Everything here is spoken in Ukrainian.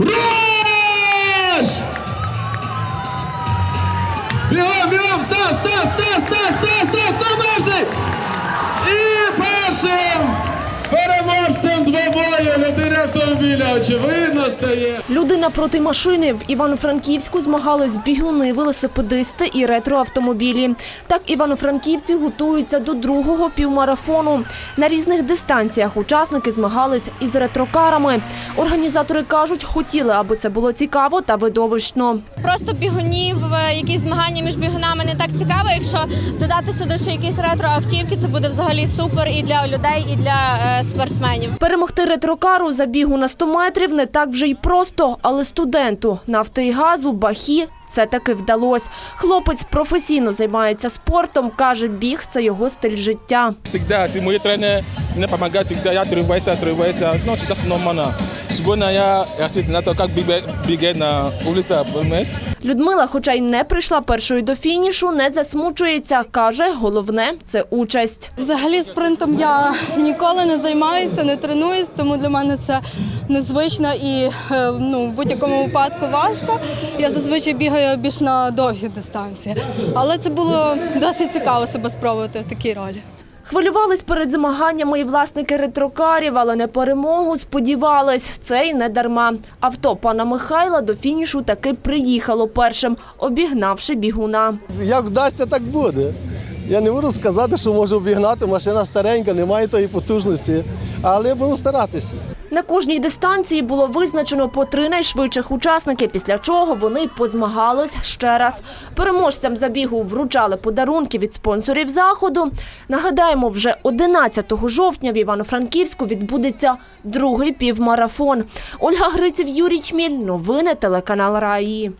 Руш! Бігом, бігом, Стас, Стас, Стас, Стас, Стас, Стас, хто перший? І першим переможцем двобою людини автомобіля, очевидно, стає. Людина проти машини в Івано-Франківську змагались бігуни, велосипедисти і ретроавтомобілі. Так івано-франківці готуються до другого півмарафону. На різних дистанціях учасники змагались із ретрокарами. Організатори кажуть, хотіли, аби це було цікаво та видовищно. Просто бігунів, е, якісь змагання між бігунами не так цікаво. Якщо додати сюди ще якісь ретро-автівки, це буде взагалі супер і для людей, і для е, спортсменів. Перемогти ретрокару забігу на 100 метрів не так вже й просто, але студенту нафти і газу Бахі це таки вдалося. Хлопець професійно займається спортом, каже, біг це його стиль життя. Всегда, si мои тренеры мне помогают всегда, я тренировался, тренировался, ну, сейчас нормально. Сегодня я, я хочу как бегать, бегать на улице, понимаешь? Людмила, хоча й не прийшла першою до фінішу, не засмучується. Каже, головне це участь. Взагалі спринтом я ніколи не займаюся, не тренуюсь, тому для мене це незвично і е, ну, в будь-якому випадку важко. Я зазвичай бігаю більш на довгі дистанції. Але це було досить цікаво себе спробувати в такій ролі. Хвилювались перед змаганнями і власники ретрокарів, але на перемогу сподівались. Це й не дарма. Авто пана Михайла до фінішу таки приїхало першим, обігнавши бігуна. Як вдасться, так буде. Я не можу сказати, що можу обігнати, машина старенька, немає тої потужності, але буду старатися. На кожній дистанції було визначено по три найшвидших учасники, після чого вони позмагались ще раз. Переможцям забігу вручали подарунки від спонсорів заходу. Нагадаємо, вже 11 жовтня в Івано-Франківську відбудеться другий півмарафон. Ольга Гриців, Юрій Чміль. Новини телеканал Раї.